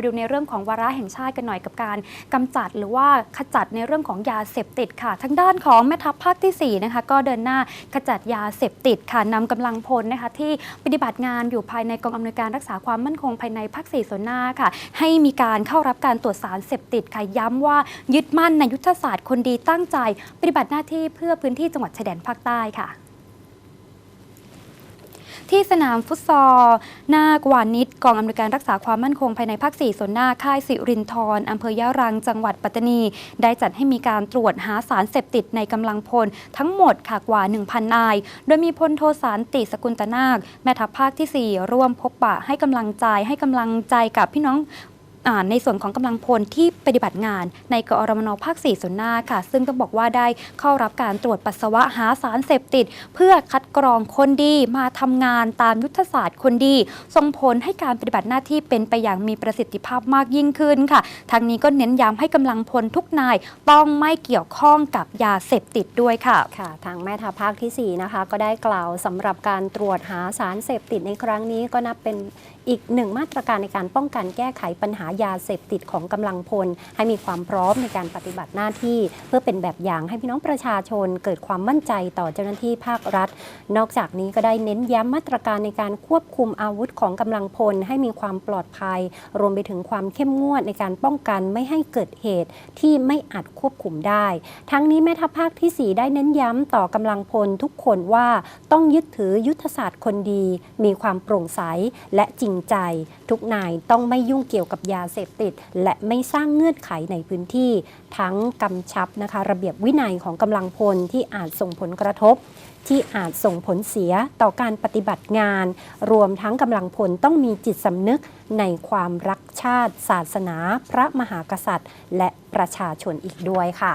ไปดูในเรื่องของวาระแห่งชาติกันหน่อยกับการกำจัดหรือว่าขจัดในเรื่องของยาเสพติดค่ะ ทางด้านของแม่ทัพภาคที่4นะคะก็เดินหน้าขจัดยาเสพติดค่ะนำกำลังพลนะคะที่ปฏิบัติงานอยู่ภายในกองอำนวยการรักษาความมั่นคงภายในภาคสี่ส่วนหน้าค่ะ ให้มีการเข้ารับการตรวจสารเสพติดค่ะย้ำว่ายึดมั่นในยุทธศาสตร์คนดีตั้งใจ ปฏิบัติหน้าที่เพื่อพื้นที่จังหวัดชายแดนภาคใต้ค่ะ ที่สนามฟุตซอลหน้ากวานิดกองอำนวยการรักษาความมั่นคงภายในภาค4ส่วนหน้าค่ายสิรินทรอำเภอยะรังจังหวัดปัตตานี ได้จัดให้มีการตรวจหาสารเสพติดในกำลังพลทั้งหมดค่ะกว่า 1,000 นาย โดยมีพลโทสารติสกุลตนาค แม่ทัพภาคที่ 4 ร่วมพบปะให้กำลังใจให้กำลังใจกับพี่น้อง ในส่วนของกำลังพลที่ปฏิบัติงานในกอรมนภาค4ส่วนหน้าค่ะ ซึ่งต้องบอกว่าได้เข้ารับการตรวจปัสสาวะหาสารเสพติด เพื่อคัดกรองคนดีมาทำงานตามยุทธศาสตร์คนดี ส่งผลให้การปฏิบัติหน้าที่เป็นไปอย่างมีประสิทธิภาพมากยิ่งขึ้นค่ะทางนี้ก็เน้นย้ำให้กำลังพลทุกนายต้องไม่เกี่ยวข้องกับยาเสพติดด้วยค่ะค่ะ ทางแม่ทัพภาคที่4นะคะก็ได้กล่าวสำหรับการตรวจหาสารเสพติดในครั้งนี้ก็นับเป็นอีกหนึ่งมาตรการในการป้องกันแก้ไขปัญหายาเสพติดของกำลังพล ให้มีความพร้อมในการปฏิบัติหน้าที่ เพื่อเป็นแบบอย่างให้พี่น้องประชาชน เกิดความมั่นใจต่อเจ้าหน้าที่ภาครัฐ นอกจากนี้ก็ได้เน้นย้ำมาตรการในการควบคุมอาวุธของกำลังพล ให้มีความปลอดภัย รวมไปถึงความเข้มงวดในการป้องกันไม่ให้เกิดเหตุที่ไม่อาจควบคุมได้ ทั้งนี้แม่ทัพภาคที่ 4 ได้เน้นย้ำต่อกำลังพลทุกคนว่าต้องยึดถือยุทธศาสตร์คนดี มีความโปร่งใสและจริงงใจ ทุกนายต้องไม่ยุ่งเกี่ยวกับยาเสพติด และไม่สร้างเงื่อนไขในพื้นที่ ทั้งกำชับนะคะระเบียบวินัยของกำลังพลที่อาจส่งผลกระทบ ที่อาจส่งผลเสียต่อการปฏิบัติงาน รวมทั้งกำลังพลต้องมีจิตสำนึกในความรักชาติ ศาสนา พระมหากษัตริย์ และประชาชนอีกด้วยค่ะ